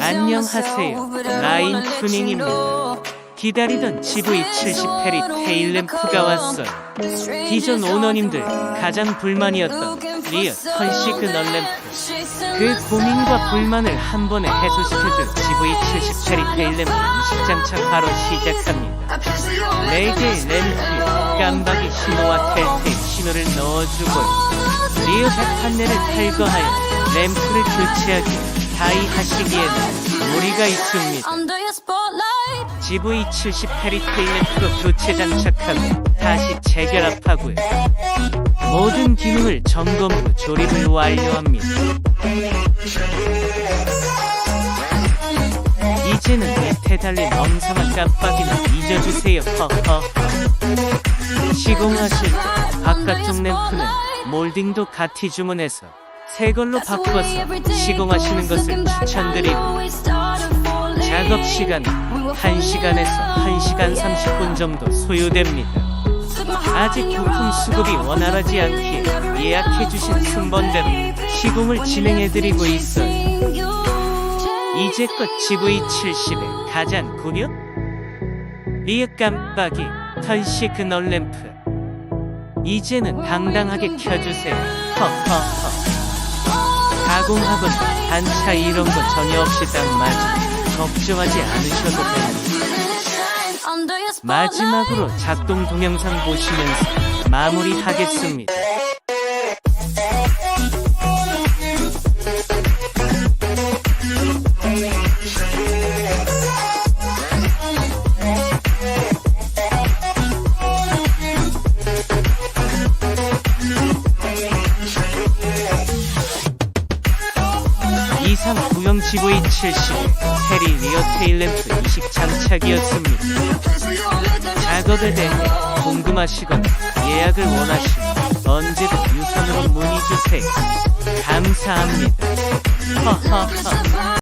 안녕하세요. 라인 튜닝입니다. 기다리던 GV70 페리 테일램프가 왔어요. 기존 오너님들 가장 불만이었던 리어 턴시그널 램프. 그 고민과 불만을 한 번에 해소시켜줄 GV70 페리 테일램프 20장차 바로 시작합니다. 4개의 램프에 깜박이 신호와 텔테일 신호를 넣어주고 리어 백 판넬을 탈거하여 램프를 교체하기 다이 하시기에는 무리가 있습니다. Spotlight. GV70 페리테일 램프로 교체 장착하고 다시 재결합하고요. 모든 기능을 점검 후 조립을 완료합니다. 이제는 밑에 달린 엄성한 깜빡이는 잊어주세요. 허허. 시공하실 때 바깥쪽 램프는 몰딩도 같이 주문해서 새 걸로 바꿔서 시공하시는 것을 추천드리고 작업 시간은 1시간에서 1시간 30분 정도 소요됩니다. 아직 부품 수급이 원활하지 않기에 예약해주신 순번대로 시공을 진행해드리고 있어요. 이제껏 GV70의 가장군요? 리어 깜빡이 턴시그널 램프 이제는 당당하게 켜주세요. 허허허 가공하거나 단차 이런 거 전혀 없이 딱 맞아 걱정하지 않으셔도 됩니다. 마지막으로 작동 동영상 보시면서 마무리하겠습니다. 이상 구형 GV70 테리 리어 테일램프 20 장착이었습니다. 작업에 대해 궁금하시거나 예약을 원하시면 언제든 유선으로 문의 주세요. 감사합니다. 허허허.